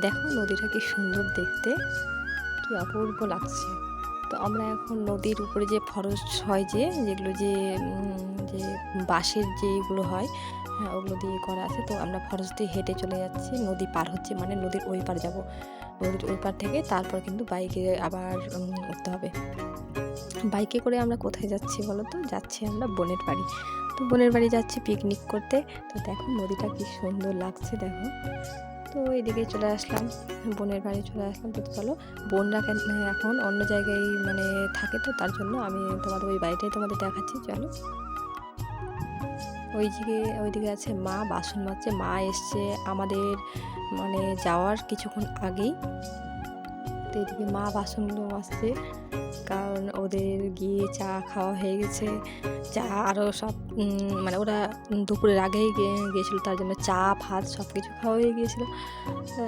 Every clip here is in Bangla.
দেখো নদীটা কি সুন্দর দেখতে, কি অপূর্ব লাগছে। তো আমরা এখন নদীর উপরে যে ফরেস্ট হয় যে, যেগুলো যে যে বাঁশের যেগুলো হয় হ্যাঁ ওগুলো দিয়ে করা আছে, তো আমরা ফরেস্ট দিয়ে হেঁটে চলে যাচ্ছি। নদী পার হচ্ছে মানে নদীর ওই পার যাব। নদীর ওই পার থেকে তারপর কিন্তু বাইকে আবার উঠতে হবে। বাইকে করে আমরা কোথায় যাচ্ছি বলো তো? যাচ্ছি আমরা বোনের বাড়ি। তো বোনের বাড়ি যাচ্ছি পিকনিক করতে। তো দেখো নদীটা কি সুন্দর লাগছে, দেখো। তো এদিকে চলে আসলাম, বোনের বাড়ি চলে আসলাম। তো চলো, বোনরা কেন- এখন অন্য জায়গায় মানে থাকে তো, তার জন্য আমি তোমাদের ওই বাড়িটাই তোমাদের দেখাচ্ছি, চলো। ওইদিকে ওইদিকে আছে মা, বাসন মাজছে। মা এসছে আমাদের মানে যাওয়ার কিছুক্ষণ আগেই। তো এদিকে মা বাসনগুলো মাজছে। কারণ ওদের গিয়ে চা খাওয়া হয়ে গেছে। চা আরও সব মানে ওরা দুপুরের আগেই গিয়েছিল, তার জন্য চা, ভাত সব কিছু খাওয়া হয়ে গিয়েছিল।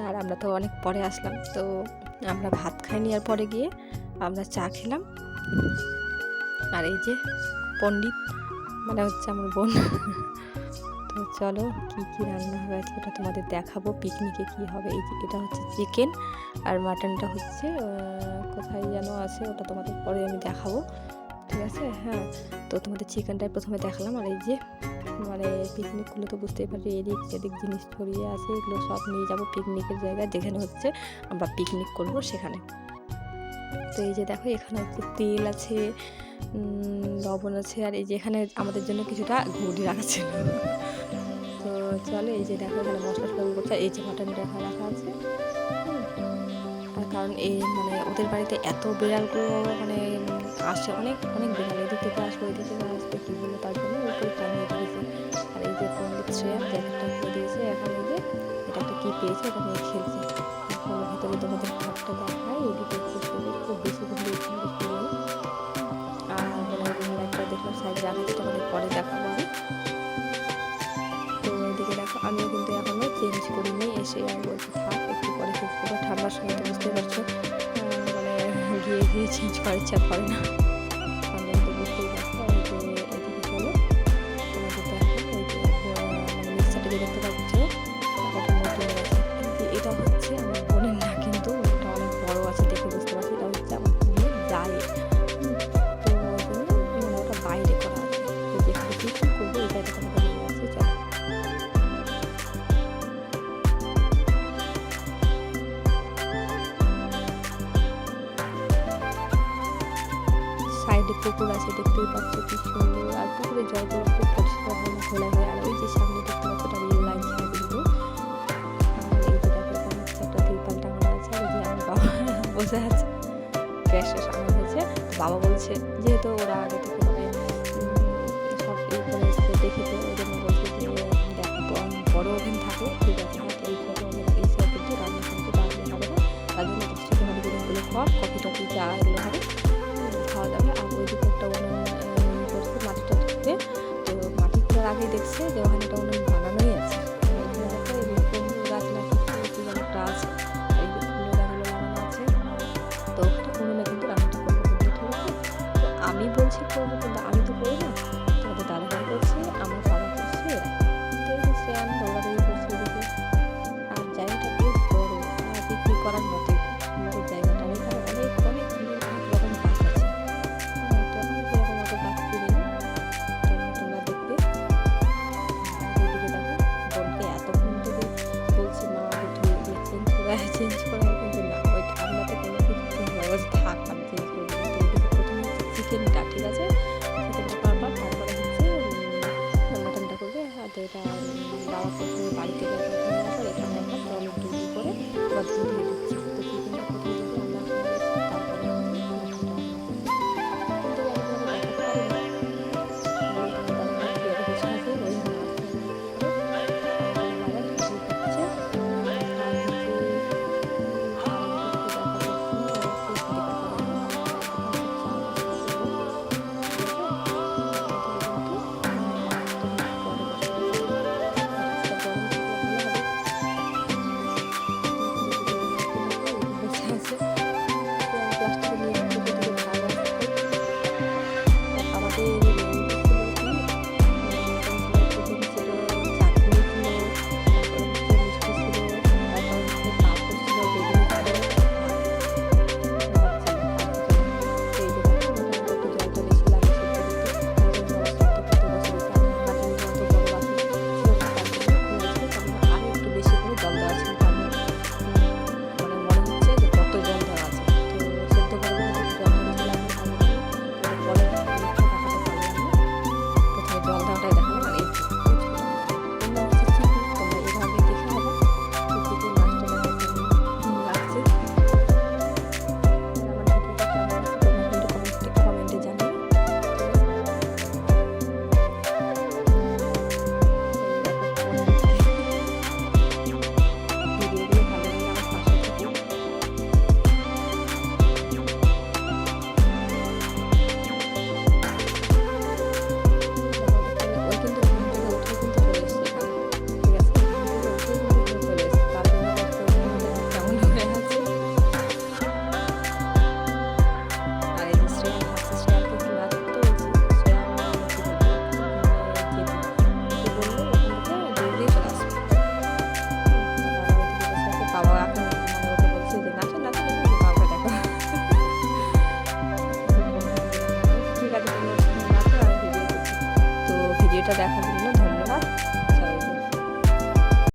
আর আমরা তো অনেক পরে আসলাম। তো আমরা ভাত খাইনি আর পরে গিয়ে আমরা চা খেলাম। আর এই যে পণ্ডিত মানে হচ্ছে আমার বোন। তো চলো কি কি রান্না হবে আজকে ওটা তোমাদের দেখাবো পিকনিকে কি হবে, এই এটা হচ্ছে চিকেন আর মাটনটা হচ্ছে কোথায় যেন আছে ওটা তোমাদের পরে আমি দেখাবো, ঠিক আছে? হ্যাঁ তো তোমাদের চিকেনটাই প্রথমে দেখালাম আর এই যে মানে পিকনিকগুলো তো বুঝতেই পারছি এদিক সেদিক জিনিস ছড়িয়ে আছে, এগুলো সব নিয়ে যাব পিকনিকের জায়গায়, যেখানে হচ্ছে আমরা পিকনিক করব সেখানে। তো এই যে দেখো এখানে হচ্ছে তেল আছে লবণ আছে আর এই যে এখানে আমাদের জন্য কিছুটা ঘুড়ি রাখা ছিল। তো চলো এই যে দেখো এখানে মশলা টসলা করছে এই যে মাটন রাখা রাখা আছে। কারণ এই মানে ওদের বাড়িতে এত বিড়ালগুলো মানে উম, আসে অনেক অনেক বিড়াল। এদিক থেকে আসবে ওইদিক থেকে আসবে কী বলে তার জন্য উপরে টানিয়ে দিয়েছে। আর এই যে পণ্ডিত শ্রেয়া জ্যাকেটটা খুলে দিয়েছে। এখন এই যে এটা একটা কী পেয়েছে এটা নিয়ে খেলছে। যে আহ, মানে মিক্সারটা না পুকুর আছে, দেখতেই পাচ্ছ কি সুন্দর। আর পুকুরের জলগুলো খুব পরিষ্কার হয় ঘোলা হয়ে। আর ওই যে সামনে দেখতে পাচ্ছ রেল লাইন ছাড়া কিন্তু আর এই যে দেখো আছে, আর যে আমার বাবা বসে আছে। গ্যাস শেষ আনা হয়েছে। বাবা বলছে, যেহেতু ওরা আগে থেকে মানে সব এই করে দেখেছে ওই জন্য বলছে যে, দেখো, বড় ওভেন থাকে, ঠিক আছে হয়তো এই ছোটো এই সাইড কিন্তু রান্না কিন্তু রান্না হবে না। তার জন্য ছোটো হাঁড়ি কপ